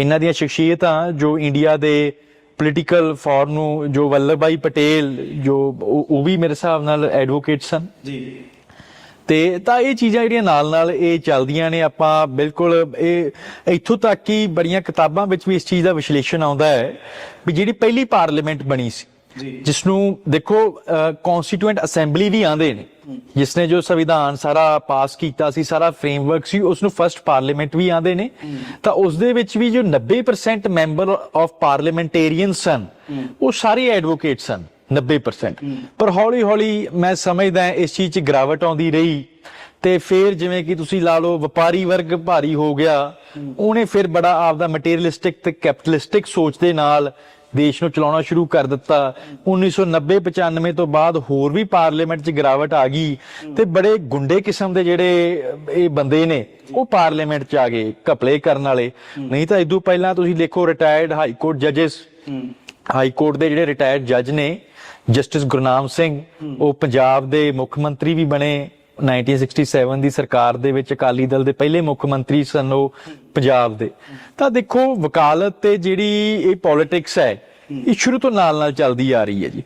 ਇਹਨਾਂ ਦੀਆਂ ਸ਼ਖਸੀਅਤਾਂ ਜੋ ਇੰਡੀਆ ਦੇ ਪੋਲੀਟੀਕਲ ਫੋਰਮ ਨੂੰ ਜੋ ਵੱਲਭ ਭਾਈ ਪਟੇਲ ਜੋ ਉਹ ਵੀ ਮੇਰੇ ਹਿਸਾਬ ਨਾਲ ਐਡਵੋਕੇਟ ਸਨ। ਜੀ। ਤੇ ਤਾਂ ਇਹ ਚੀਜ਼ਾਂ ਜਿਹੜੀਆਂ ਨਾਲ ਨਾਲ ਇਹ ਚੱਲਦੀਆਂ ਨੇ ਆਪਾਂ ਬਿਲਕੁਲ ਇਹ ਇੱਥੋਂ ਤੱਕ ਕਿ ਬੜੀਆਂ ਕਿਤਾਬਾਂ ਵਿੱਚ ਵੀ ਇਸ ਚੀਜ਼ ਦਾ ਵਿਸ਼ਲੇਸ਼ਣ ਆਉਂਦਾ ਹੈ ਵੀ ਜਿਹੜੀ ਪਹਿਲੀ ਪਾਰਲੀਮੈਂਟ ਬਣੀ ਸੀ। ਜਿਸ ਨੂੰ ਦੇਖੋ ਕਨਸਟੀਟੂਐਂਟ ਅਸੈਂਬਲੀ ਵੀ ਆਂਦੇ ਨੇ। ਜਿਸ ਨੇ ਜੋ ਸੰਵਿਧਾਨ ਸਾਰਾ ਪਾਸ ਕੀਤਾ ਸੀ ਸਾਰਾ ਫਰੇਮਵਰਕ ਸੀ ਉਸ ਨੂੰ ਫਰਸਟ ਪਾਰਲੀਮੈਂਟ ਵੀ ਆਂਦੇ ਨੇ। ਤਾਂ ਉਸ ਦੇ ਵਿੱਚ ਵੀ ਜੋ 90% ਮੈਂਬਰ ਆਫ ਪਾਰਲੀਮੈਂਟੇਰੀਅਨ ਸਨ ਉਹ ਸਾਰੇ ਐਡਵੋਕੇਟ ਸਨ 90% ਪਰ ਹੌਲੀ ਹੌਲੀ ਮੈਂ ਸਮਝਦਾ ਇਸ ਚੀਜ਼ 'ਚ ਗਿਰਾਵਟ ਆਉਂਦੀ ਰਹੀ। ਤੇ ਫਿਰ ਜਿਵੇਂ ਕਿ ਤੁਸੀਂ ਲਾ ਲਓ ਵਪਾਰੀ ਵਰਗ ਭਾਰੀ ਹੋ ਗਿਆ। ਉਹਨੇ ਫਿਰ ਬੜਾ ਆਪਦਾ ਮਟੀਰੀਅਲਿਸਟਿਕ ਤੇ ਕੈਪੀਟਲਿਸਟਿਕ ਸੋਚ ਦੇ ਨਾਲ ਦੇਸ਼ ਨੂੰ ਚਲਾਉਣਾ ਸ਼ੁਰੂ ਕਰ ਦਿੱਤਾ। 1990-95 ਤੋਂ ਬਾਅਦ ਹੋਰ ਵੀ ਪਾਰਲੀਮੈਂਟ 'ਚ ਗਿਰਾਵਟ ਆ ਗਈ ਤੇ ਬੜੇ ਗੁੰਡੇ ਕਿਸਮ ਦੇ ਜਿਹੜੇ ਇਹ ਬੰਦੇ ਨੇ, ਉਹ ਪਾਰਲੀਮੈਂਟ 'ਚ ਆ ਗਏ ਘਪਲੇ ਕਰਨ ਵਾਲੇ। ਨਹੀਂ ਤਾਂ ਇਦੋਂ ਪਹਿਲਾਂ ਤੁਸੀਂ ਦੇਖੋ ਰਿਟਾਇਰਡ ਹਾਈ ਕੋਰਟ ਜੱਜਸ ਹਾਈ ਕੋਰਟ ਦੇ ਜਿਹੜੇ ਰਿਟਾਇਰਡ ਜੱਜ ਨੇ, ਜਸਟਿਸ ਗੁਰਨਾਮ ਸਿੰਘ, ਉਹ ਪੰਜਾਬ ਦੇ ਮੁੱਖ ਮੰਤਰੀ ਵੀ ਬਣੇ 1967 ਦੀ ਸਰਕਾਰ ਦੇ ਵਿੱਚ ਅਕਾਲੀ ਦਲ ਦੇ ਪਹਿਲੇ ਮੁੱਖ ਮੰਤਰੀ ਸਨ ਉਹ ਪੰਜਾਬ ਦੇ। ਤਾਂ ਦੇਖੋ, ਵਕਾਲਤ ਤੇ ਜਿਹੜੀ ਇਹ ਪੋਲਿਟਿਕਸ ਹੈ, ਇਹ ਸ਼ੁਰੂ ਤੋਂ ਨਾਲ ਨਾਲ ਚੱਲਦੀ ਆ ਰਹੀ ਹੈ ਜੀ।